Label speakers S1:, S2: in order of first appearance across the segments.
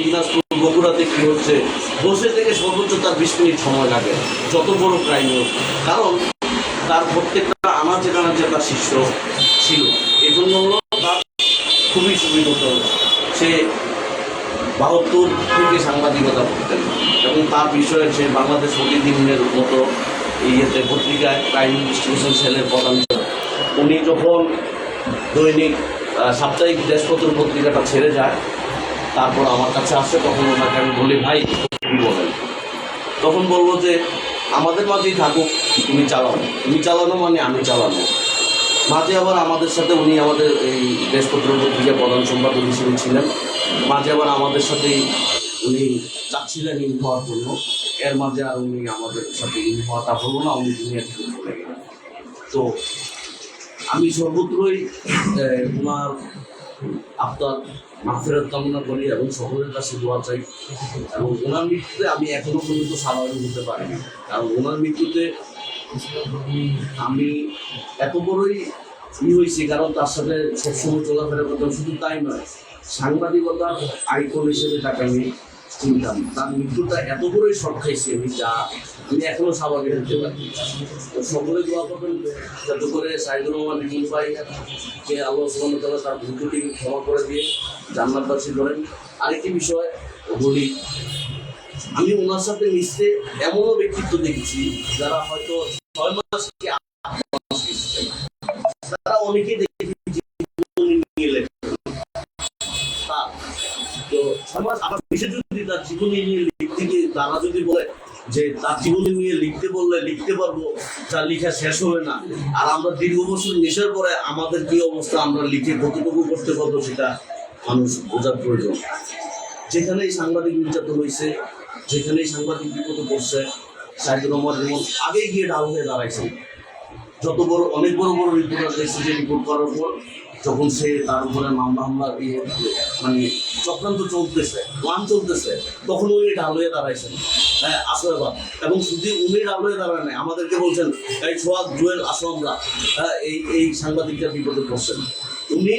S1: দিনাজপুর বগুড়াতে কী হচ্ছে বসে থেকে সর্বোচ্চ তার বিশ মিনিট সময় লাগে যত বড় ক্রাইম হোক কারণ তার প্রত্যেকটা আনাচে কানাচে তার শিষ্য ছিল এই জন্য হলো তার খুবই সুবিধা হতো সে বাহাত্তর থেকে সাংবাদিকতা করতেন এবং তার বিষয়ে সে বাংলাদেশ প্রতিদিনের মতো ইয়েতে পত্রিকায় ক্রাইম ইনভেস্টিগেশন সেলের প্রধান উনি যখন দৈনিক সাপ্তাহিক দেশপত্র পত্রিকাটা ছেড়ে যায় তারপর আমার কাছে আসে তখন ওনাকে আমি বলি ভাই বলেন তখন বলবো যে আমাদের মাঝেই থাকুক তুমি চালাও তুমি চালানো মানে আমি চালানো মাঝে আবার আমাদের সাথে উনি আমাদের এই দেশপত্র পত্রিকা প্রধান সম্পাদক হিসেবে ছিলেন মাঝে আবার আমাদের সাথেই উনি চাচ্ছিলেন ইন হওয়ার জন্য এর মাঝে আর উনি আমাদের সাথে ইন হওয়াটা হলো না উনি দুনিয়া থেকে চলে গেলেন তো আমি সর্বত্রই তোমার আপনার মাফেরত কামনা করি এবং সকলের কাছে দোয়া চাই এবং ওনার মৃত্যুতে আমি এখনো পর্যন্ত সাধারণ হতে পারিনি কারণ ওনার মৃত্যুতে আমি এত বড়ই ই হয়েছি কারণ তার সাথে সবসময় চলাফেরা করতাম শুধু তাই নয় সাংবাদিকতার আইকন হিসেবে তাকে আমি শুনতাম তার মৃত্যুটা এত করে আমি যা এখনো স্বাভাবিক হতে পারি সকলে দোয়া করবেন যাতে করে সাইদুর রহমান ভাই যে আল্লাহ সুবান তার ভুলটুটিকে ক্ষমা করে দিয়ে জান্নাতবাসী করেন আরেকটি বিষয় বলি আমি ওনার সাথে মিশতে এমনও ব্যক্তিত্ব দেখছি যারা হয়তো ছয় মাস তারা অনেকেই দেখেছি তার জীবনী নিয়ে লিখতে গিয়ে তারা যদি বলে যে তার জীবনী নিয়ে লিখতে বললে লিখতে পারবো তার শেষ হবে না আর আমরা দীর্ঘ বছর পরে আমাদের কি অবস্থা আমরা লিখে কতটুকু করতে পারবো সেটা মানুষ বোঝার প্রয়োজন যেখানে সাংবাদিক নির্যাতন হয়েছে যেখানে সাংবাদিক করছে সাহিদুর রহমান যেমন আগে গিয়ে ডাল হয়ে দাঁড়াইছেন যত বড় অনেক বড় বড় রিপোর্টার দেখছে যে রিপোর্ট করার পর যখন সে তার উপরে মামলা হামলা ইয়ে মানে চক্রান্ত চলতেছে প্লান চলতেছে তখন উনি ঢাল হয়ে দাঁড়াইছেন হ্যাঁ আসোয়াবাদ এবং শুধু উনি ঢাল হয়ে দাঁড়ায় নাই আমাদেরকে বলছেন এই সোয়াদ জুয়েল আসো আমরা হ্যাঁ এই এই সাংবাদিকটা বিপদে পড়ছেন উনি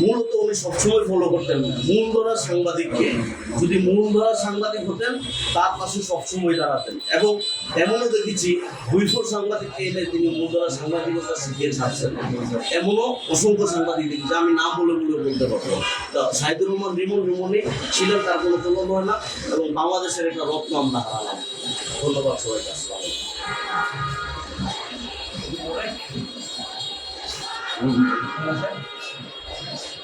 S1: মূল তো উনি সবসময় ফলো করতেন না মূল ধরা সাংবাদিককে যদি মূল ধরা সাংবাদিক হতেন তার পাশে সবসময় দাঁড়াতেন এবং এমনও দেখেছি হুইফোর সাংবাদিককে এনে তিনি মূল ধরা সাংবাদিকতা শিখিয়ে ছাড়ছেন এমনও অসংখ্য সাংবাদিক দেখেছি আমি না বলে বলে বলতে পারবো তো সাহিদুর রহমান রিমন রিমনি ছিলেন তার কোনো তুলনা হয় না এবং বাংলাদেশের একটা রত্ন আমরা হারালাম ধন্যবাদ সবাইকে আসসালাম Thank you.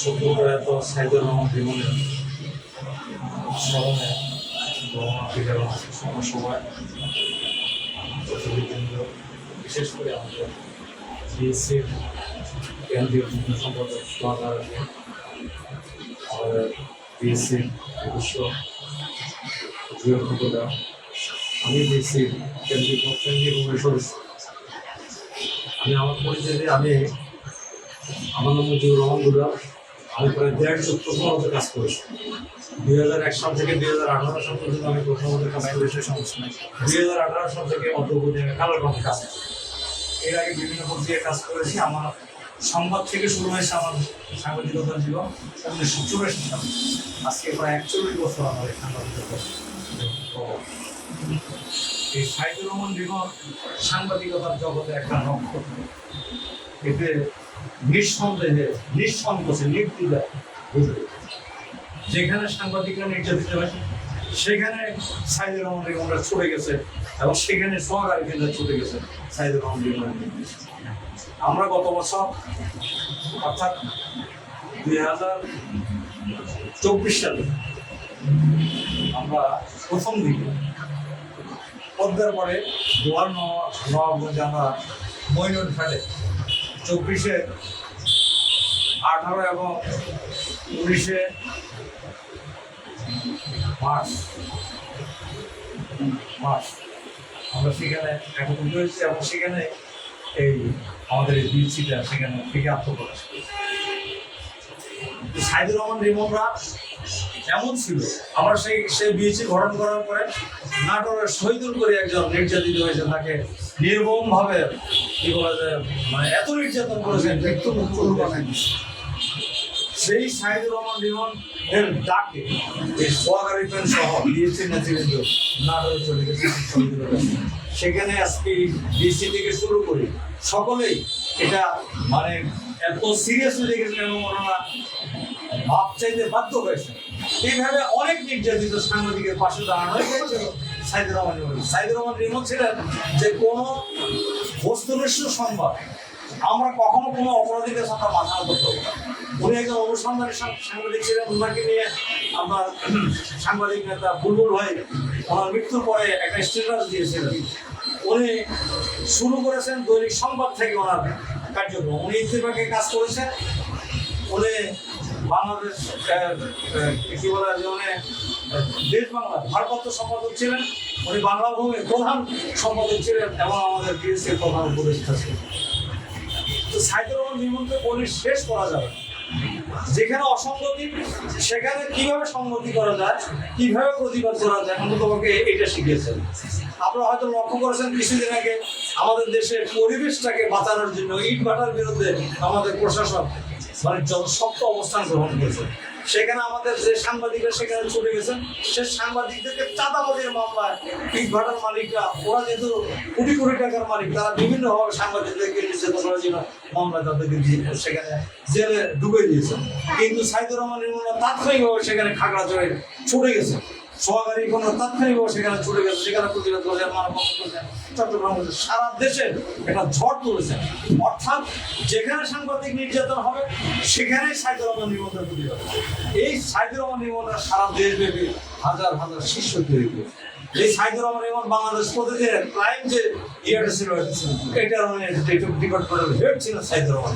S1: সুপ্রয়াত সাইদুর রহমান বিমলের স্মরণে গণনা সমসময় বিশেষ করে আমাদের বিএসসির কেন্দ্রীয় যুগ্ম সম্পাদক সুমাকার আমাদের বিএসসির সদস্য বৃহস্পতিরা আমি বিএসসির কেন্দ্রীয় কেন্দ্রীয় সদস্য আমি আমার পরিচয় আমি আমার নাম মুজিবুর রহমান দুর্গা আমি প্রায় দেড়শো প্রথমত কাজ করেছি দুই হাজার এক সাল থেকে দুই হাজার আঠারো সাল পর্যন্ত আমি প্রথম প্রথমত কাজ করেছি সমস্যা নেই দুই হাজার আঠারো সাল থেকে অন্তর্বর্তী আমি কালারগঞ্জে কাজ করি এর আগে বিভিন্ন পর্যায়ে কাজ করেছি আমার সংবাদ থেকে শুরু হয়েছে আমার সাংবাদিকতার জীবন উনিশশো চুরাশি সাল আজকে প্রায় একচল্লিশ বছর আমার এই সাংবাদিকতা তো এই সাইদুর রহমান জীবন সাংবাদিকতার জগতে একটা নক্ষত্র এতে নিঃসন্দেহে নিঃসংকোচে নির্দিদা যেখানে সাংবাদিকরা নির্যাতিত হয় সেখানে সাইদুর রহমান রিমনরা ছুটে গেছে এবং সেখানে সহকারী কেন্দ্রে ছুটে গেছে সাইদুর রহমান রিমন আমরা গত বছর অর্থাৎ দুই হাজার চব্বিশ সালে আমরা প্রথম দিকে পদ্মার পরে জোয়ার নবাবগঞ্জ আমরা মইনুল ফেলে চব্বিশে আঠারো এবং উনিশে মার্চ মার্চ আমরা সেখানে একত্রিত হয়েছি এবং সেখানে এই আমাদের এই বিচিটা সেখানে থেকে আত্মপ্রকাশ করেছি সাইদুর রহমান রিমনরা এমন ছিল আমার সেই সে বিএসি গঠন করার পরে নাটোরের শহীদুল করে একজন নির্যাতিত হয়েছে তাকে ভাবে কি বলা যায় মানে এত নির্যাতন করেছেন সেই সাইদুর রহমান রিমন এর ডাকে এই সহকারী পেন সহ বিএসি নেতৃবৃন্দ নাটোরে চলে গেছে সেখানে আজকে বিএসি থেকে শুরু করি সকলেই এটা মানে এত সিরিয়াসলি দেখেছেন এবং ওনারা ভাব চাইতে বাধ্য হয়েছে এইভাবে অনেক নির্যাতিত সাংবাদিকের পাশে দাঁড়ানো হয়েছিল সাইদুর রহমান রিমন সাইদুর রহমান রিমন ছিলেন যে কোনো বস্তুনিষ্ঠ সংবাদ আমরা কখনো কোনো অপরাধীদের সাথে মাথা করতে পারবো না উনি একজন অনুসন্ধানের সাংবাদিক ছিলেন ওনাকে নিয়ে আমরা সাংবাদিক নেতা বুলবুল ভাই ওনার মৃত্যুর পরে একটা স্টেটাস দিয়েছিলেন উনি শুরু করেছেন দৈনিক সংবাদ থেকে ওনার কার্যক্রম উনি ইত্তেফাকে কাজ করেছেন উনি বাংলাদেশ কি বলে যেমন দেশ বাংলার ভারপ্রাপ্ত সম্পাদক ছিলেন উনি বাংলা ভূমির প্রধান সম্পাদক ছিলেন এবং আমাদের বিএসসির প্রধান উপদেষ্টা ছিলেন তো সাহিত্য রহমান নিমন্ত্রে শেষ করা যাবে যেখানে অসঙ্গতি সেখানে কিভাবে সংগতি করা যায় কিভাবে প্রতিবাদ করা যায় এখন তোমাকে এটা শিখিয়েছেন আপনারা হয়তো লক্ষ্য করেছেন কিছুদিন আগে আমাদের দেশে পরিবেশটাকে বাঁচানোর জন্য ইট বাটার বিরুদ্ধে আমাদের প্রশাসন মানে অবস্থান গ্রহণ করেছে সেখানে আমাদের যে সাংবাদিকরা সেখানে ছুটে গেছেন সে সাংবাদিকদেরকে মামলায় মালিকরা ওরা যেহেতু কোটি কোটি টাকার মালিক তারা বিভিন্নভাবে সাংবাদিকদেরকে নির্যাতন মামলা তাদেরকে সেখানে জেলে ডুবে দিয়েছে কিন্তু সাইদুর রহমান তাৎক্ষণিকভাবে সেখানে খাগড়াচড়ে ছুটে গেছে সহকারী কোনো তাৎক্ষণিক সেখানে ছুটে গেছে সেখানে প্রতিরোধ করেছেন চট্টগ্রাম সারা দেশে একটা ঝড় তুলেছে অর্থাৎ যেখানে সাংবাদিক নির্যাতন হবে সেখানে সাইদুর রহমান নিবন্ধন হবে এই সাইদুর রহমান নিবন্ধন সারা দেশব্যাপী হাজার হাজার শিষ্য তৈরি করেছে এই সাইদুর রহমান এবং বাংলাদেশ প্রতিদিনের প্রাইম যে ইয়েটা ছিল এটার মানে ডিপার্টমেন্টের হেড ছিল সাইদুর রহমান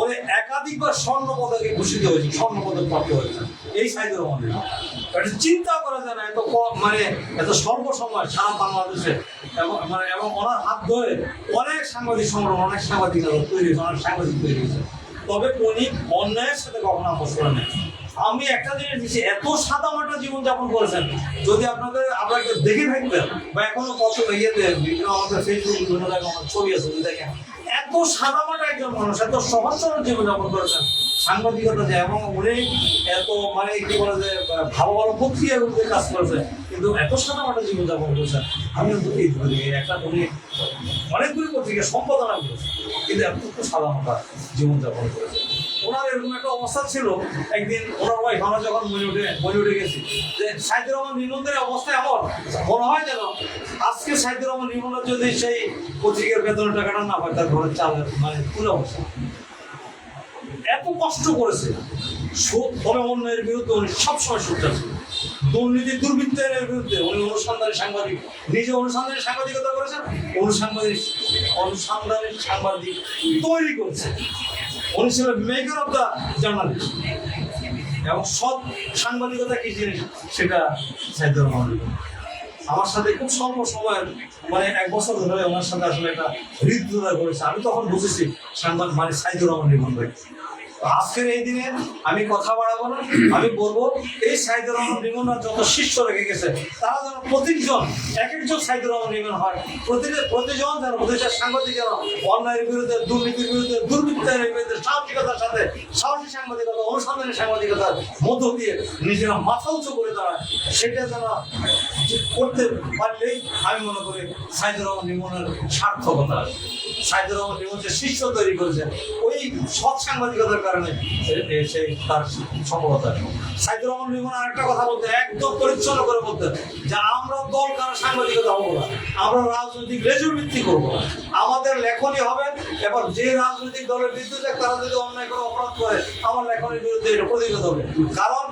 S1: ওরে একাধিকবার স্বর্ণ পদকে ভূষিত হয়েছে স্বর্ণ পদক প্রাপ্ত হয়েছে এই সাইদুর মধ্যে এটা চিন্তা করা যায় না এত মানে এত সর্বসময় সারা বাংলাদেশে এবং মানে এবং ওনার হাত ধরে অনেক সাংবাদিক সংগ্রহ অনেক সাংবাদিক তৈরি হয়েছে অনেক সাংবাদিক তৈরি হয়েছে তবে উনি অন্যায়ের সাথে কখনো আপোষ করে নেন আমি একটা জিনিস দিচ্ছি এত সাদা মাটা জীবনযাপন করেছেন যদি আপনাদের আপনাকে দেখে থাকবেন বা এখনো কত ইয়েতে বিভিন্ন আমাদের ফেসবুক বিভিন্ন জায়গায় আমার ছবি আছে যদি দেখেন এত সাদামাটা একজন মানুষ এত সহজ সরল জীবনযাপন করেছেন সাংবাদিকতা যে এবং উনি এত মানে কি বলে যে ভালো ভালো প্রক্রিয়ার উপরে কাজ করেছে কিন্তু এত সাদামাটা জীবনযাপন করেছেন আমি এই ধরে একটা উনি অনেকগুলি পত্রিকা সম্পাদনা করেছে কিন্তু এত সাদামাটা জীবনযাপন করেছে ওনার এরকম একটা অবস্থা ছিল একদিন ওনার ভাই ভালো যখন উঠে মনে উঠে গেছি যে সাহিত্য রহমান নিবন্ধের অবস্থা এমন মনে হয় যেন আজকে সাহিত্য রহমান নিবন্ধন যদি সেই পত্রিকার বেতনের টাকাটা না পায় তার ঘরের চালের মানে পুরো অবস্থা এত কষ্ট করেছে সব অন্যের বিরুদ্ধে উনি সবসময় সোচ্চার ছিল দুর্নীতি দুর্বৃত্তের বিরুদ্ধে উনি অনুসন্ধানী সাংবাদিক নিজে অনুসন্ধানী সাংবাদিকতা করেছেন অনুসন্ধানী অনুসন্ধানী সাংবাদিক তৈরি করছে উনি ছিলেন মেকার অফ দ্য জার্নালিস্ট এবং সৎ সাংবাদিকতা কি জিনিস সেটা সাহিত্য রহমান আমার সাথে খুব স্বল্প সময়ের মানে এক বছর ধরে ওনার সাথে আসলে একটা হৃদ্রতা করেছে আমি তখন বুঝেছি সাংবাদিক মানে সাহিত্য রহমান নিবন্ধ আজকের এই দিনে আমি কথা বাড়াবো না আমি বলবো এই সাইদুর রহমান রিমন যত শিষ্য রেখে গেছে তারা যেন প্রতিজন এক একজন সাইদুর রহমান রিমন হয় প্রতিদিন প্রতিজন যেন প্রতিষ্ঠার সাংবাদিক যেন অন্যায়ের বিরুদ্ধে দুর্নীতির বিরুদ্ধে দুর্বৃত্তের বিরুদ্ধে সাহসিকতার সাথে সাহসী সাংবাদিকতা অনুসন্ধানের সাংবাদিকতার মধ্য দিয়ে নিজেরা মাথা উঁচু করে দাঁড়ায় সেটা যেন করতে পারলেই আমি মনে করি সাইদুর রহমান রিমনের সার্থকতা সাইদুর রহমান রিমন যে শিষ্য তৈরি করেছে ওই সৎ সাংবাদিকতার কারণে সে তার সফলতা সাইদুর রহমান লিমন আর একটা কথা বলতে একদম পরিচ্ছন্ন করে বলতেন যে আমরা দল কারো সাংবাদিকতা হবো না আমরা রাজনৈতিক লেজুর ভিত্তি করবো না আমাদের লেখনই হবে এবার যে রাজনৈতিক দলের বিরুদ্ধে তারা যদি অন্যায় করে অপরাধ করে আমার লেখনের বিরুদ্ধে এটা প্রতিরোধ হবে কারণ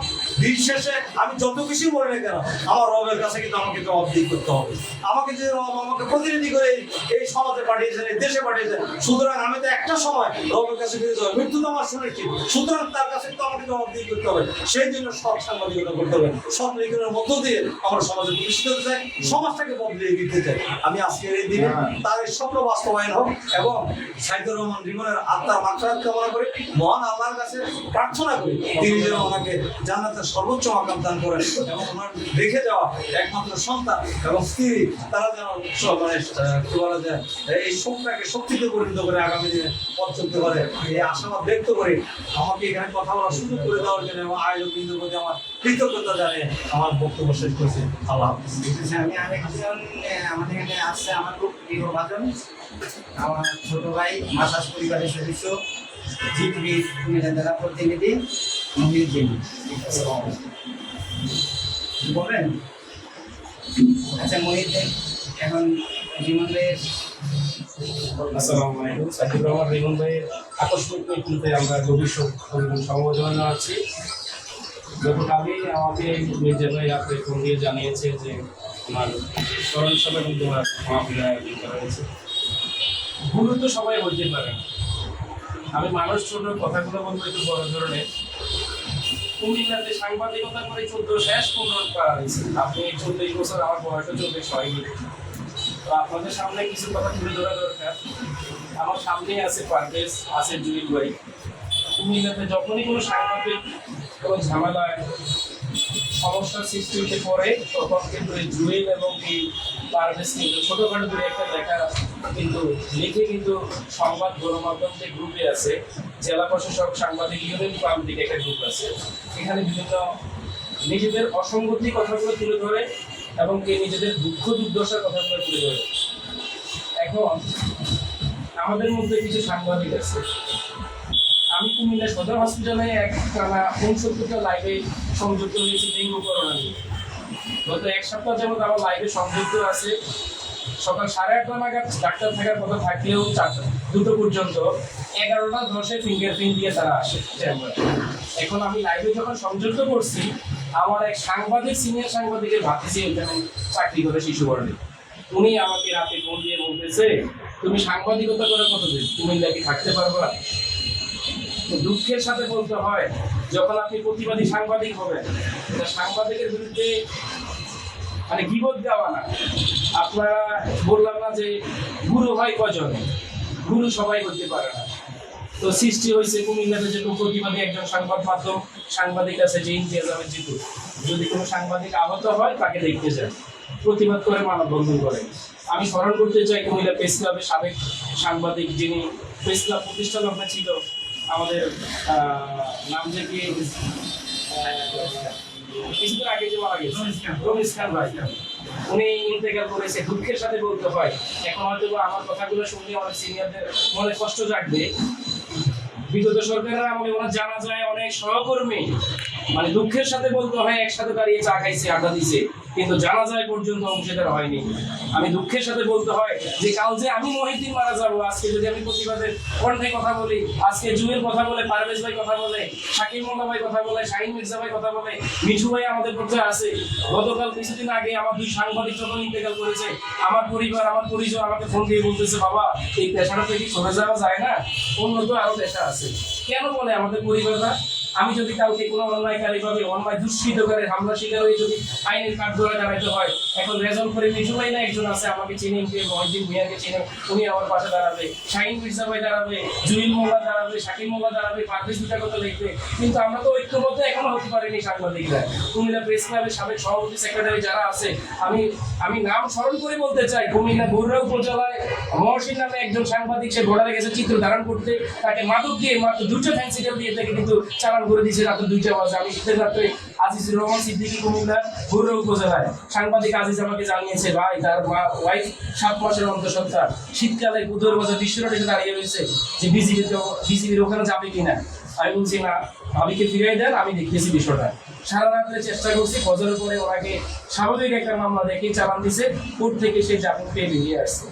S1: বিশেষে আমি যত কিছুই বলি না কেন আমার রবের কাছে কিন্তু আমাকে জবাবদিহি করতে হবে আমাকে যে রব আমাকে প্রতিনিধি করে এই সমাজে পাঠিয়েছেন এই দেশে পাঠিয়েছেন সুতরাং আমি তো একটা সময় রবের কাছে ফিরে যাবো মৃত্যু তো আমার শুনেছি সুতরাং তার কাছে কিন্তু আমাকে জবাবদিহি করতে হবে সেই জন্য সব সাংবাদিকতা করতে হবে সব লেখনের মধ্য দিয়ে আমরা সমাজে প্রতিষ্ঠিত হতে চাই সমাজটাকে বদলে দিতে চাই আমি আজকের এই দিনে হ্যাঁ। তার এই স্বপ্ন বাস্তবায়ন হোক এবং সাইদুর রহমান জীবনের আত্মার মাত্রা কামনা করি মহান আল্লাহর কাছে প্রার্থনা করি তিনি যেন আমাকে জানাতে আপনার সর্বোচ্চ মাকাম দান করেন এবং ওনার রেখে যাওয়া একমাত্র সন্তান এবং স্ত্রী তারা যেন মানে কি বলা যায় এই শোকটাকে শক্তিতে পরিণত করে আগামী দিনে পথ চলতে পারে এই আশাবাদ ব্যক্ত করে আমাকে এখানে কথা বলার সুযোগ করে দেওয়ার জন্য এবং আয়োজক বিন্দুর প্রতি আমার কৃতজ্ঞতা জানে আমার বক্তব্য শেষ করছি আল্লাহ আমি আরেকজন আমাদের এখানে আসছে আমার খুব প্রিয় ভাজন আমার ছোট ভাই মাসাজ পরিবারের সদস্য জিপির আচ্ছা মহিউদ্দিন এখন জীবন ভাইয়ের আকস্মিক আমরা গভীর সমবেদনা আমি আমাকে ফোন দিয়ে জানিয়েছে যে আমার স্মরণ সভার মধ্যে আমার হয়েছে ভুল তো সবাই বলতে পারে আমি মানুষ ছোট কথাগুলো বলবো একটু বড় ধরনের কুমিল্লাতে সাংবাদিকতা করে চোদ্দ শেষ পূর্ণ করা হয়েছে আপনি চোদ্দই বছর আমার বয়স ছয় হয় তো আপনাদের সামনে কিছু কথা তুলে ধরা দরকার আমার সামনেই আছে পারভেজ আছে জুই ভাই কুমিল্লাতে যখনই কোনো সাংবাদিক কোনো ঝামেলায় সমস্যার সৃষ্টি হতে পরে তখন কিন্তু এই জুয়েল এবং এই পারভেজ কিন্তু ছোটোখাটো দূরে একটা দেখার কিন্তু লিখে কিন্তু সংবাদ গণমাধ্যম যে গ্রুপে আছে জেলা প্রশাসক সাংবাদিক ইউনিয়ন ক্লান্তিক একটা গ্রুপ আছে এখানে বিভিন্ন নিজেদের অসংগতি কথাগুলো তুলে ধরে এবং কে নিজেদের দুঃখ দুর্দশার কথাগুলো তুলে ধরে এখন আমাদের মধ্যে কিছু সাংবাদিক আছে আমি কুমিল্লা সদর হসপিটালে এক টানা উনসত্তরটা লাইভে সংযুক্ত হয়েছি ডেঙ্গু করোনা নিয়ে গত এক সপ্তাহ যেমন আমার লাইভে সংযুক্ত আছে সকাল সাড়ে আটটা নাগাদ ডাক্তার থাকার কথা থাকলেও চারটা দুটো পর্যন্ত এগারোটা দশে ফিঙ্গারপ্রিন্ট দিয়ে তারা আসে চেম্বারে এখন আমি লাইভে যখন সংযুক্ত করছি আমার এক সাংবাদিক সিনিয়র সাংবাদিকের ভাতিজি এখানে চাকরি করে শিশু বর্ণে উনি আমাকে রাতে ফোন দিয়ে বলতেছে তুমি সাংবাদিকতা করার কথা দিন তুমি নাকি থাকতে পারবো না দুঃখের সাথে বলতে হয় যখন আপনি প্রতিবাদী সাংবাদিক হবেন সাংবাদিকের বিরুদ্ধে মানে গিবত দেওয়া না আপনারা বললাম না যে গুরু হয় কজন গুরু সবাই হতে পারে না তো সৃষ্টি হয়েছে কুমিল্লাতে যে প্রতিবাদী একজন সংবাদ মাধ্যম সাংবাদিক আছে যে ইমতিয়াজ জিতু যদি কোনো সাংবাদিক আহত হয় তাকে দেখতে যান প্রতিবাদ করে মানববন্ধন করে আমি স্মরণ করতে চাই কুমিল্লা প্রেস ক্লাবের সাবেক সাংবাদিক যিনি প্রেস ক্লাব প্রতিষ্ঠা ছিল আমাদের নাম যে কি কিছুদিন আগে যে মারা গেছে ভাই উনি ইন্তেকাল করেছে দুঃখের সাথে বলতে হয় এখন হয়তো আমার কথাগুলো শুনলে অনেক সিনিয়রদের মনে কষ্ট জাগবে বিগত সরকারের আমলে ওনার জানা যায় অনেক সহকর্মী মানে দুঃখের সাথে বলতে হয় একসাথে দাঁড়িয়ে চা খাইছে আড্ডা দিছে কিন্তু জানাজায় পর্যন্ত অংশীদার হয়নি আমি দুঃখের সাথে বলতে হয় যে কাল যে আমি মহিদ্দিন মারা যাবো আজকে যদি আমি প্রতিবাদের কণ্ঠে কথা বলি আজকে জুয়ের কথা বলে পারভেজ ভাই কথা বলে শাকিব মোল্লা ভাই কথা বলে শাহিন মির্জা ভাই কথা বলে মিঠু ভাই আমাদের পক্ষে আছে গতকাল কিছুদিন আগে আমার দুই সাংবাদিক যখন ইন্তেকাল করেছে আমার পরিবার আমার পরিচয় আমাকে ফোন দিয়ে বলতেছে বাবা এই পেশাটা থেকে সরে যাওয়া যায় না অন্য তো আরো পেশা আছে কেন বলে আমাদের পরিবারটা আমি যদি কাউকে কোনো অন্যায়কারীভাবে অন্যায় দুষ্কৃতকারের হামলা শিকার হয়ে যদি আইনের কাঠগড়ায় দাঁড়াইতে হয় এখন রেজন করে মিঠুভাই না একজন আছে আমাকে চিনেন কে মহিদিন ভূঁইয়াকে চিনে উনি আমার পাশে দাঁড়াবে শাহিন মির্জা ভাই দাঁড়াবে জুইল মোল্লা দাঁড়াবে শাকিম মোল্লা দাঁড়াবে পারভেজ দুটা কথা লিখবে কিন্তু আমরা তো ঐক্যবদ্ধ এখনো হতে পারিনি সাংবাদিকরা কুমিল্লা প্রেস ক্লাবের সাবেক সভাপতি সেক্রেটারি যারা আছে আমি আমি নাম স্মরণ করে বলতে চাই কুমিল্লা বৈরা উপজেলায় মহসিন নামে একজন সাংবাদিক সে বর্ডারে গেছে চিত্র ধারণ করতে তাকে মাদক দিয়ে মাত্র দুটো ফ্যান্সি দিয়ে তাকে কিন্তু চালান করে দিয়েছে রাত্র দুইটা বাজে আমি রাত্রে রহমান সিদ্দিকী কুমিল্লা উপজেলায় সাংবাদিক আজিজ আমাকে জানিয়েছে ভাই তার ওয়াইফ সাত মাসের অন্তঃসত্ত্বা শীতকালে বুধের বাজার বিশ্ব এসে দাঁড়িয়ে রয়েছে যে বিজিবি বিজিবির ওখানে যাবে কিনা আমি বলছি না আমিকে ফিরাই দেন আমি দেখতেছি বিষয়টা সারা রাত্রে চেষ্টা করছি ফজর পরে ওনাকে স্বাভাবিক একটা মামলা দেখে চালান দিছে কোর্ট থেকে সে জামিন পেয়ে বেরিয়ে আসছে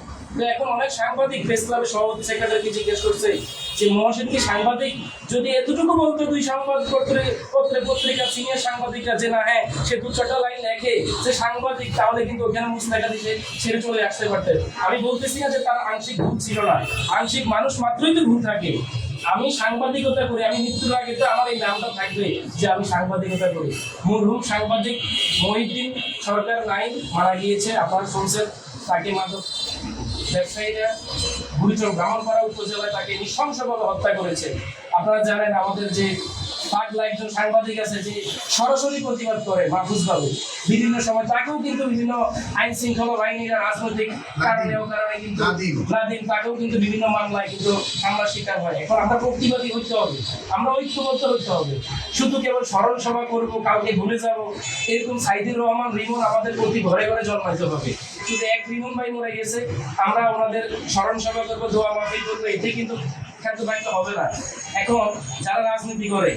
S1: এখন অনেক সাংবাদিক প্রেস ক্লাবের সভাপতি সেক্রেটারিকে জিজ্ঞেস করছে যে কি সাংবাদিক যদি এতটুকু বলতো দুই পত্রে পত্রিকা সিনিয়র সাংবাদিকরা যে না হ্যাঁ সে দু লাইন লেখে যে সাংবাদিক তাহলে কিন্তু ওখানে ছেড়ে চলে আসতে পারতেন আমি বলতেছি না যে তার আংশিক ভুল ছিল না আংশিক মানুষ মাত্রই তো ভুল থাকে আমি সাংবাদিকতা করি আমি মৃত্যুর আগে তো আমার এই নামটা থাকবে যে আমি সাংবাদিকতা করি মূলহুম সাংবাদিক মহিউদ্দিন সরকার নাই মারা গিয়েছে আপনার শুনছেন তাকে মাধ্যম ব্যবসায়ীরা বুড়িচর গ্রামালপাড়া উপজেলায় তাকে নৃশংসভাবে হত্যা করেছে আপনারা জানেন আমাদের যে পাগলা একজন সাংবাদিক আছে যে সরাসরি প্রতিবাদ করে মাহফুজ বাবু বিভিন্ন সময় তাকেও কিন্তু বিভিন্ন আইন শৃঙ্খলা রাজনৈতিক কারণে ও কারণে কিন্তু নাদিম তাকেও কিন্তু বিভিন্ন মামলায় কিন্তু শিকার হয় এখন আমরা প্রতিবাদী হবে আমরা ঐক্যবদ্ধ হবে শুধু কেবল স্মরণ সভা করবো কাউকে ভুলে যাব এরকম সাইদুর রহমান রিমন আমাদের প্রতি ঘরে ঘরে জন্মাইতে হবে কিন্তু এক রিমন ভাই মরে গেছে আমরা ওনাদের স্মরণ সভা করবো দোয়া মাফি করবো এতে কিন্তু খাদ্য হবে না এখন যারা রাজনীতি করে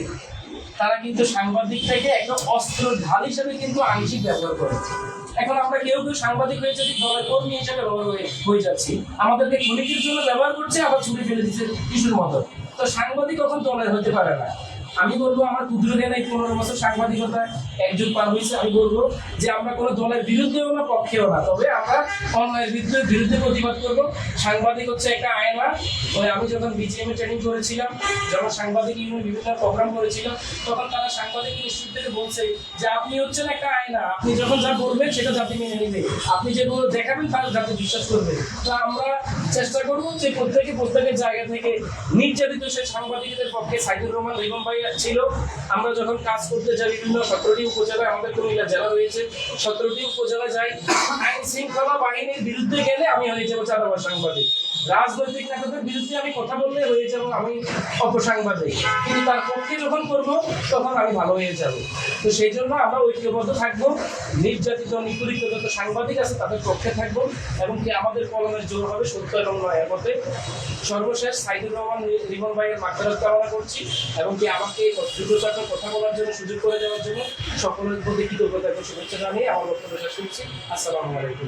S1: তারা কিন্তু সাংবাদিকটাকে একটা অস্ত্র ঢাল হিসেবে কিন্তু আংশিক ব্যবহার করে এখন আমরা কেউ কেউ সাংবাদিক হয়ে যদি দলের কর্মী হিসেবে হয়ে যাচ্ছি আমাদেরকে ছুটির জন্য ব্যবহার করছে আবার ছুটি ফেলে দিচ্ছে কিছুর মতো তো সাংবাদিক কখন দলের হতে পারে না আমি বলবো আমার ক্ষুদ্র নাই পনেরো বছর সাংবাদিকতা একজন পার হয়েছে আমি বলবো যে আমরা কোনো দলের বিরুদ্ধেও না পক্ষেও না তবে আমরা অন্যায়ের বিরুদ্ধে বিরুদ্ধে প্রতিবাদ করব সাংবাদিক হচ্ছে একটা আয়না ওই আমি যখন বিজিএম এ ট্রেনিং করেছিলাম যখন সাংবাদিক ইউনিয়ন বিভিন্ন প্রোগ্রাম করেছিলাম তখন তারা সাংবাদিক ইনস্টিটিউট থেকে বলছে যে আপনি হচ্ছেন একটা আয়না আপনি যখন যা বলবেন সেটা জাতি মেনে নেবে আপনি যেগুলো দেখাবেন তার জাতি বিশ্বাস করবে তো আমরা চেষ্টা করবো যে প্রত্যেকে প্রত্যেকের জায়গা থেকে নির্যাতিত সেই সাংবাদিকদের পক্ষে সাইদুর রহমান রিগম ভাই ছিল আমরা যখন কাজ করতে যাই বিভিন্ন সতেরোটি উপজেলায় আমাদের কুমিল্লা জেলা রয়েছে সতেরোটি উপজেলা যাই আইন শৃঙ্খলা বাহিনীর বিরুদ্ধে গেলে আমি হয়ে যাবো চাঁদাবাস সাংবাদিক রাজনৈতিক নেতাদের বিরুদ্ধে আমি কথা বললে হয়ে যাবো আমি অপসাংবাদিক কিন্তু তার পক্ষে যখন করব তখন আমি ভালো হয়ে যাব তো সেই জন্য আমরা ঐক্যবদ্ধ থাকবো নির্যাতিত নিপীড়িত যত সাংবাদিক আছে তাদের পক্ষে থাকবো এবং কি আমাদের কলমের জোর হবে সত্য এবং নয়ের মধ্যে সর্বশেষ সাইদুর রহমান রিমন ভাইয়ের মাত্রার কামনা করছি এবং কি আমাকে দ্রুতচার্য কথা বলার জন্য সুযোগ করে দেওয়ার জন্য সকলের প্রতি কৃতজ্ঞতা এবং শুভেচ্ছা জানিয়ে আমার বক্তব্য শেষ করছি আসসালামু আলাইকুম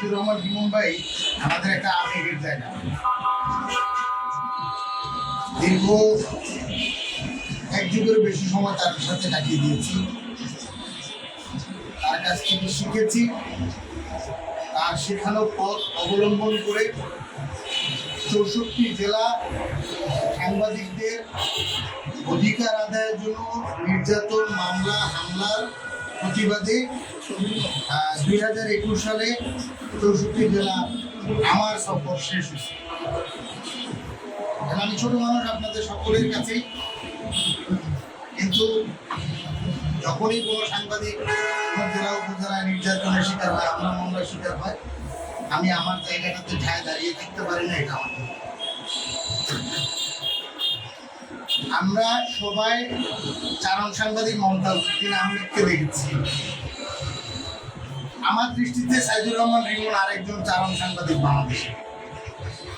S1: সাইফুর রহমান বিমন ভাই আমাদের একটা আর্মি জায়গা দীর্ঘ এক যুগের বেশি সময় তার সাথে কাটিয়ে দিয়েছি তার কাছ থেকে শিখেছি তার শেখানো পথ অবলম্বন করে চৌষট্টি জেলা সাংবাদিকদের অধিকার আদায়ের জন্য নির্যাতন মামলা হামলার প্রতিবাদে দুই হাজার একুশ সালে চৌষট্টি জেলা আমার সফর শেষ হয়েছে আমি ছোট মানুষ আপনাদের সকলের কাছে কিন্তু যখনই কোনো সাংবাদিক জেলা উপজেলায় নির্যাতনের শিকার হয় আমরা মামলার শিকার হয় আমি আমার জায়গাটাতে ঠায় দাঁড়িয়ে থাকতে পারি না এটা আমার আমরা সবাই চারণ সাংবাদিক মমতাজুদ্দিন আহমেদকে দেখেছি আমার দৃষ্টিতে সাইদুর রহমান রিমন আরেকজন চারণ সাংবাদিক বাংলাদেশ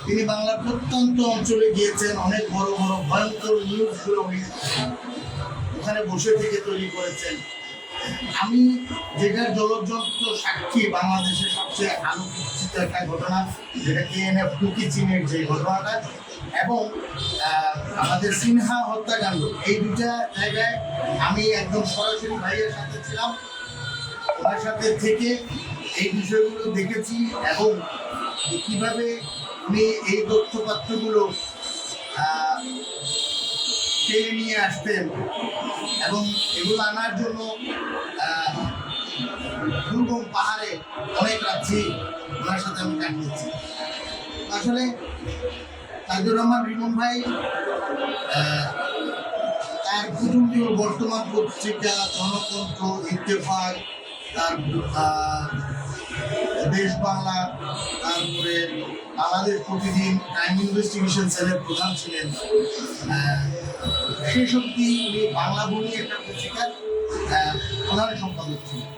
S1: তিনি বাংলার প্রত্যন্ত অঞ্চলে গিয়েছেন অনেক বড় বড় ভয়ঙ্কর নিউজগুলো ওখানে বসে থেকে তৈরি করেছেন আমি যেটার জলজন্ত সাক্ষী বাংলাদেশের সবচেয়ে আলোচিত একটা ঘটনা যেটা এনএফ কুকি চীনের যে ঘটনাটা এবং আমাদের সিনহা হত্যাকাণ্ড এই দুটা জায়গায় আমি একদম সরাসরি ভাইয়ের সাথে ছিলাম ওনার সাথে থেকে এই বিষয়গুলো দেখেছি এবং কিভাবে উনি এই তথ্যপাত্রগুলো টেনে নিয়ে আসতেন এবং এগুলো আনার জন্য দুর্গম পাহাড়ে অনেক রাত্রি ওনার সাথে আমি কাটিয়েছি আসলে তাজুর রহমান রিমন ভাই তার কুটুম্বীয় বর্তমান পত্রিকা গণতন্ত্র ইত্তেফাক তার দেশ বাংলা তারপরে বাংলাদেশ প্রতিদিন ক্রাইম ইনভেস্টিগেশন সেলের প্রধান ছিলেন শেষ সত্যি উনি বাংলা বলি একটা পত্রিকার প্রধান সম্পাদক ছিলেন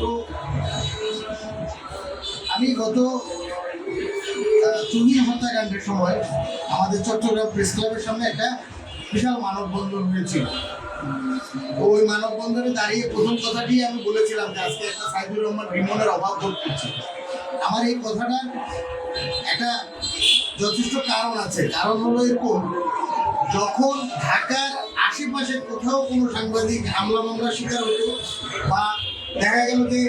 S1: তো আমি গত চুনি হত্যাকাণ্ডের সময় আমাদের চট্টগ্রাম প্রেস ক্লাবের সামনে একটা বিশাল মানববন্ধন হয়েছিল ওই মানববন্ধনে দাঁড়িয়ে প্রথম কথাটি আমি বলেছিলাম যে আজকে একটা সাইদুর রহমান রিমনের অভাব বোধ করছি আমার এই কথাটা একটা যথেষ্ট কারণ আছে কারণ হলো এরকম যখন ঢাকার আশেপাশে কোথাও কোনো সাংবাদিক হামলা মামলার শিকার হতো বা দেখা গেল যে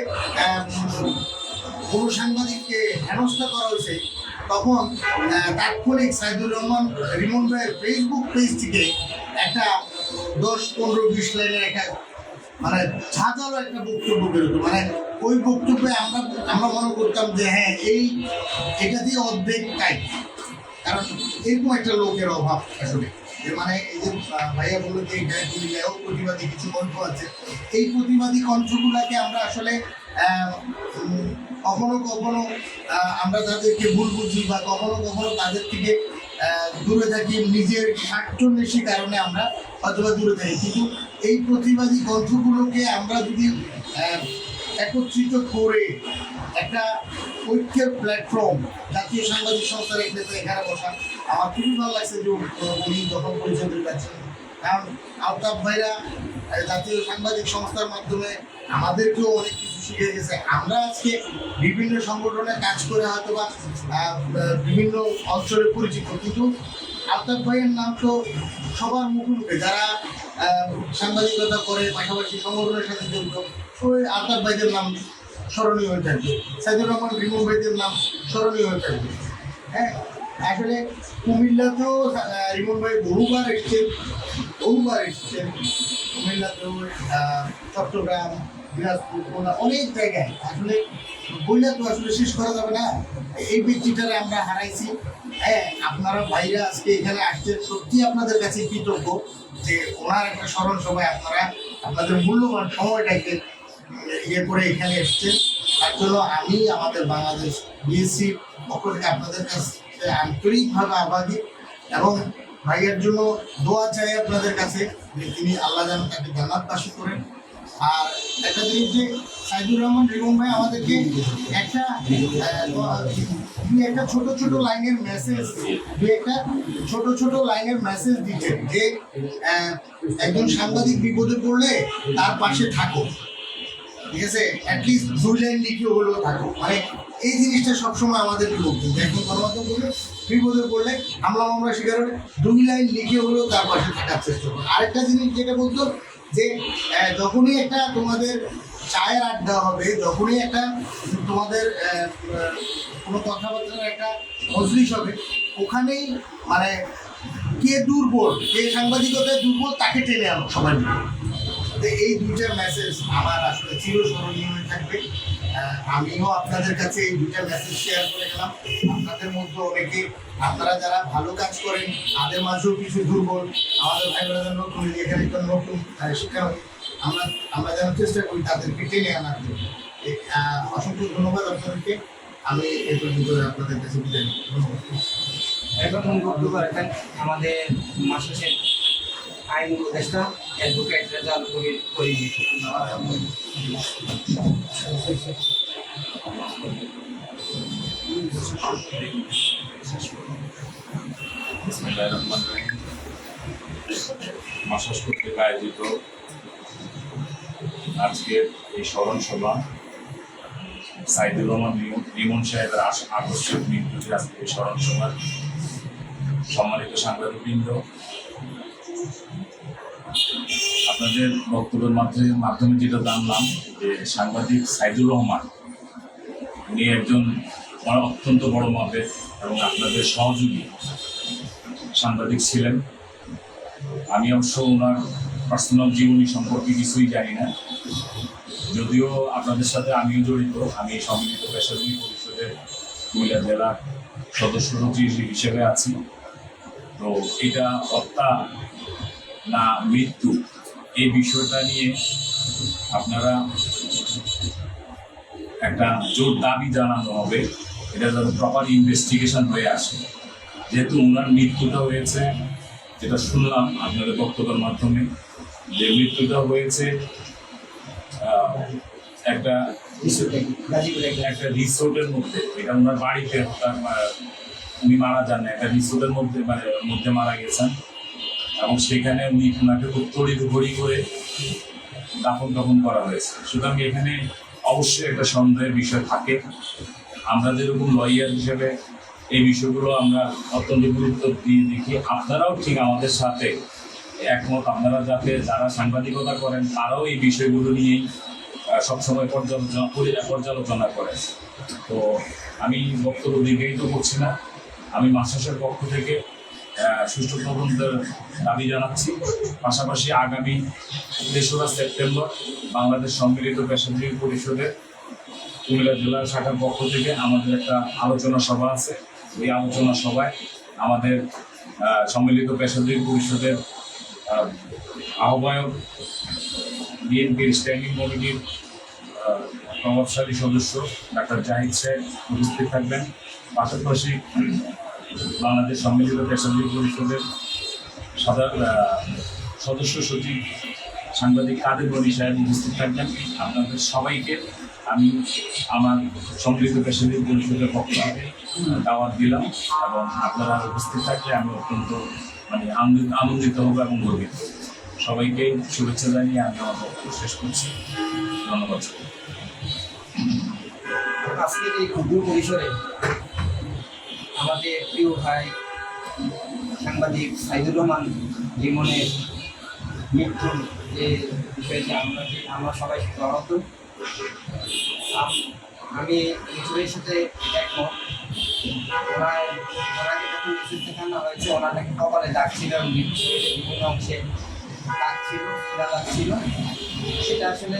S1: কোনো সাংবাদিককে হেনস্থা করা হয়েছে তখন তাৎক্ষণিক সাইদুর রহমান রিমন ভাইয়ের ফেসবুক পেজ থেকে একটা দশ পনেরো বিশ লাইনের একটা মানে ঝাঁঝালো একটা বক্তব্য বেরোতো মানে ওই বক্তব্যে আমরা আমরা মনে করতাম যে হ্যাঁ এই এটা দিয়ে অর্ধেক কাজ কারণ এরকম একটা লোকের অভাব আসলে যে মানে এই যে ভাইয়া বললো যে গায়ক প্রতিবাদী কিছু গল্প আছে এই প্রতিবাদী কণ্ঠগুলাকে আমরা আসলে কখনো কখনো আমরা তাদেরকে ভুল বুঝি বা কখনো কখনো তাদের থেকে দূরে থাকি নিজের স্বার্থন্বেষী কারণে আমরা অথবা দূরে থাকি কিন্তু এই প্রতিবাদী গ্রন্থগুলোকে আমরা যদি একত্রিত করে একটা ঐক্যের প্ল্যাটফর্ম জাতীয় সাংবাদিক সংস্থার এক নেতা এখানে বসা আমার খুবই ভালো লাগছে যে উনি যখন পরিচয় কাছে কারণ আলতাফ ভাইরা জাতীয় সাংবাদিক সংস্থার মাধ্যমে আমাদেরকেও অনেক কিছু শিখে গেছে আমরা আজকে বিভিন্ন সংগঠনে কাজ করে হয়তো বা বিভিন্ন অঞ্চলে পরিচিত কিন্তু আলতাফ ভাইয়ের নাম তো সবার মুখোমুখি যারা সাংবাদিকতা করে পাশাপাশি সংগঠনের সাথে জড়িত ওই আলতাফ ভাইদের নাম স্মরণীয় হয়ে থাকবে সাইদুর রহমান রিমু ভাইদের নাম স্মরণীয় হয়ে থাকবে হ্যাঁ আসলে কুমিল্লাতেও রিমন ভাই বহুবার এসছে বহুবার এসছে কুমিল্লাতেও চট্টগ্রাম দিনাজপুর অনেক জায়গায় আসলে বইলা তো আসলে শেষ করা যাবে না এই ব্যক্তিটারে আমরা হারাইছি হ্যাঁ আপনারা ভাইরা আজকে এখানে আসছেন সত্যি আপনাদের কাছে কৃতজ্ঞ যে ওনার একটা স্মরণ সময় আপনারা আপনাদের মূল্যবান সময়টাকে ইয়ে করে এখানে এসছেন তার জন্য আমি আমাদের বাংলাদেশ বিএসসি পক্ষ থেকে আপনাদের কাছে আন্তরিকভাবে আবাদী এবং ভাইয়ের জন্য দোয়া চাই আপনাদের কাছে যে তিনি আল্লাহ যেন তাকে জান্নাত পাশে করেন আর একটা জিনিস যে সাইদুর রহমান রিমন ভাই আমাদেরকে একটা দুই একটা ছোট ছোট লাইনের মেসেজ দুই একটা ছোট ছোট লাইনের মেসেজ দিচ্ছেন যে একজন সাংবাদিক বিপদে পড়লে তার পাশে থাকো ঠিক আছে অ্যাটলিস্ট দুই লাইন লিখেও হলেও থাকো মানে এই জিনিসটা সবসময় আমাদের লক্ষ্য দেখো এখন গণমাধ্যম বলবে বিপদে বললে হামলা আমরা শিকার হলে দুই লাইন লিখে হলেও তার পাশে থাকার চেষ্টা করো আরেকটা জিনিস যেটা বলতো যে যখনই একটা তোমাদের চায়ের আড্ডা হবে যখনই একটা তোমাদের কোনো কথাবার্তার একটা মজলিস হবে ওখানেই মানে কে দুর্বল কে সাংবাদিকতায় দুর্বল তাকে টেনে আনো সবাই মিলে মধ্যে এই দুইটা মেসেজ আমার আসলে চিরস্মরণীয় হয়ে থাকবে আমিও আপনাদের কাছে এই দুইটা মেসেজ শেয়ার করে গেলাম আপনাদের মধ্যে অনেকে আপনারা যারা ভালো কাজ করেন তাদের মাঝেও কিছু দুর্বল আমাদের ভাই বোনাদের নতুন এখানে নতুন শিক্ষা আমরা আমরা যেন চেষ্টা করি তাদেরকে নিয়ে আনার জন্য অসংখ্য ধন্যবাদ আপনাদেরকে আমি এ পর্যন্ত আপনাদের কাছে বিদায় ধন্যবাদ আমাদের মাসের আইন উপদেষ্টা অ্যাডভোকেট রেজাল কবির পরিচিত আয়োজিত আজকের এই স্মরণ সভা সাইদুর রহমান রিমন সাহেবের আকস্মিক মৃত্যুতে আজকে এই স্মরণ সভার সম্মানিত সাংবাদিকবৃন্দ আপনাদের বক্তব্যের মাধ্যমে মাধ্যমে যেটা জানলাম যে সাংবাদিক সাইদুর রহমান উনি একজন অত্যন্ত বড় মাপের এবং আপনাদের সহযোগী সাংবাদিক ছিলেন আমি অবশ্য ওনার পার্সোনাল জীবনী সম্পর্কে কিছুই জানি না যদিও আপনাদের সাথে আমিও জড়িত আমি সম্মিলিত পেশাজীবী পরিষদের কুমিল্লা জেলার সদস্য হিসেবে আছি তো এটা হত্যা না মৃত্যু এই বিষয়টা নিয়ে আপনারা একটা জোর দাবি জানানো হবে এটা যেন প্রপার ইনভেস্টিগেশন হয়ে আসে যেহেতু ওনার মৃত্যুটা হয়েছে যেটা শুনলাম আপনাদের বক্তব্যের মাধ্যমে যে মৃত্যুটা হয়েছে একটা একটা রিসোর্টের মধ্যে এটা ওনার বাড়িতে উনি মারা যান একটা রিসোর্টের মধ্যে মানে মধ্যে মারা গেছেন এবং সেখানে উনি ওনাকে খুব তড়িঘড়ি করে দাফন দাফন করা হয়েছে সুতরাং এখানে অবশ্যই একটা সন্দেহের বিষয় থাকে আমরা যেরকম লয়ার হিসেবে এই বিষয়গুলো আমরা অত্যন্ত গুরুত্ব দিয়ে দেখি আপনারাও ঠিক আমাদের সাথে একমত আপনারা যাতে যারা সাংবাদিকতা করেন তারাও এই বিষয়গুলো নিয়েই সবসময় পর্যালোচনা পর্যালোচনা করেন তো আমি বক্তব্য দীর্ঘায়িত করছি না আমি মাসাসের পক্ষ থেকে সুষ্ঠু তদন্তের দাবি জানাচ্ছি পাশাপাশি আগামী তেসরা সেপ্টেম্বর বাংলাদেশ সম্মিলিত পেশাজীবী পরিষদের কুমিল্লা জেলা শাখার পক্ষ থেকে আমাদের একটা আলোচনা সভা আছে এই আলোচনা সভায় আমাদের সম্মিলিত পেশাজীবী পরিষদের আহ্বায়ক বিএনপির স্ট্যান্ডিং কমিটির প্রভাবশালী সদস্য ডাক্তার জাহিদ সাহেব উপস্থিত থাকবেন পাশাপাশি বাংলাদেশ সম্মিলিত পেশাজীবী পরিষদের সাধারণ সদস্য সচিব সাংবাদিক কাদের বলি সাহেব উপস্থিত থাকবেন আপনাদের সবাইকে আমি আমার সম্মিলিত পেশাজীবী পরিষদের পক্ষ থেকে দাওয়াত দিলাম এবং আপনারা উপস্থিত থাকলে আমি অত্যন্ত মানে আনন্দিত হব এবং গর্বিত সবাইকে শুভেচ্ছা জানিয়ে আমি আমার বক্তব্য শেষ করছি ধন্যবাদ আজকের এই ক্ষুদ্র পরিসরে আমাদের প্রিয় ভাই সাংবাদিক সাইদুর রহমান লিমনের মৃত্যুর যে বিষয়টি আমরা আমরা সবাই সাথে আমি ইসরের সাথে একমত ওনার ওনাকে যখন মিছিল দেখানো হয়েছে ওনার নাকি কপালে দাগ ছিল বিভিন্ন অংশে দাগ ছিল ছিল সেটা আসলে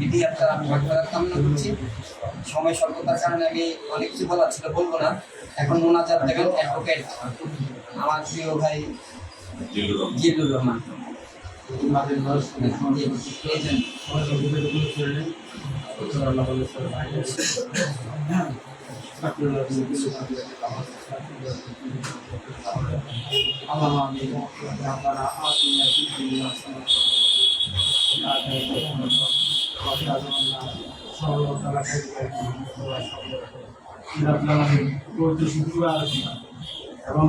S1: বিধিযাত্রা আমি ভাগ্যবাদ কামনা করছি সময় স্বল্পতার কারণে আমি অনেক কিছু বলার ছিল বলবো না এখন যা দেবেন অ্যাডভোকেট আমার প্রিয় ভাই জিল্লুর রহমান اللهم امين ربنا آتنا এবং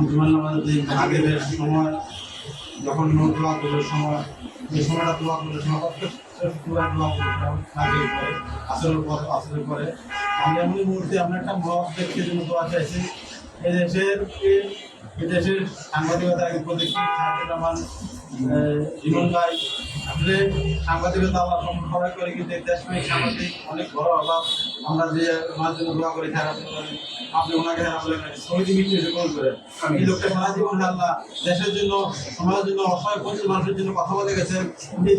S1: বিমান নামাজের সময় যখন নোট সময় যে সময়টা দোয়া সময় পুরা দোয়া করে আসরের পর পরে আমি এমনি মুহূর্তে আমরা একটা মহাব দেখতে জন্য তোলা চাইছি এদেশের এদেশের সাংবাদিকতা আমার জীবন আসলে সাংবাদিকতা কিন্তু সাংবাদিক অনেক বড় অভাব আমরা যে জন্য দোয়া করি আপনি ওনাকে মিত্র এই লোকটা সারা জীবন আল্লাহ দেশের জন্য সমাজের জন্য অসহায় প্রচুর মানুষের জন্য কথা বলে গেছেন উনি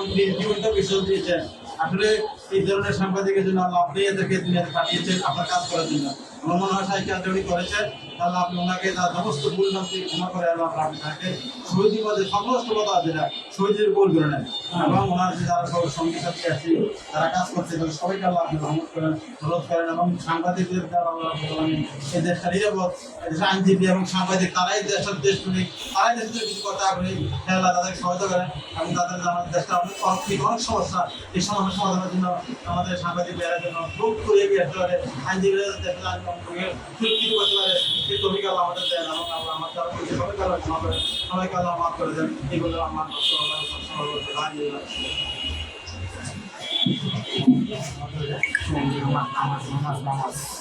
S1: আপনি জীবনটা বিশ্বাস দিয়েছেন আসলে এই ধরনের সাংবাদিকের জন্য আল্লাহ আপনি এদেরকে দুনিয়াতে পাঠিয়েছেন আপনার কাজ করার জন্য ভ্রমণাশায় কেন্দ্রী করেছেন তাহলে আপনি ওনাকে তার সমস্ত ভুল ক্ষমা করে পদে সমস্ত কথা যেটা শহীদের গোল করে নেন এবং ওনার যে যারা সব সঙ্গী সাথী আছে তারা কাজ করছে সবাইকে আল্লাহ আপনি করেন করেন এবং সাংবাদিকদের দ্বারা আল্লাহ এই দেশটা নিরাপদ আইনজীবী এবং সাংবাদিক তারাই দেশের দেশ শুনে তারাই দেশের কিছু করতে আল্লাহ তাদেরকে সহায়তা করেন এবং তাদের আমাদের দেশটা অনেক অনেক সমস্যা এই সমস্যা সমাধানের জন্য আমাদের সাংবাদিক বেড়ার জন্য খুব করে এগিয়ে আসতে পারে আইনজীবীরা দেশের করতে পারে যে তুমি কাল আমাদের দেন এবং আমরা আমার দ্বারা করতে পারে তারা আমাদের সবাই কাল মাফ করে দেন এগুলো আমার কষ্ট সবসময়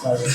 S1: করতে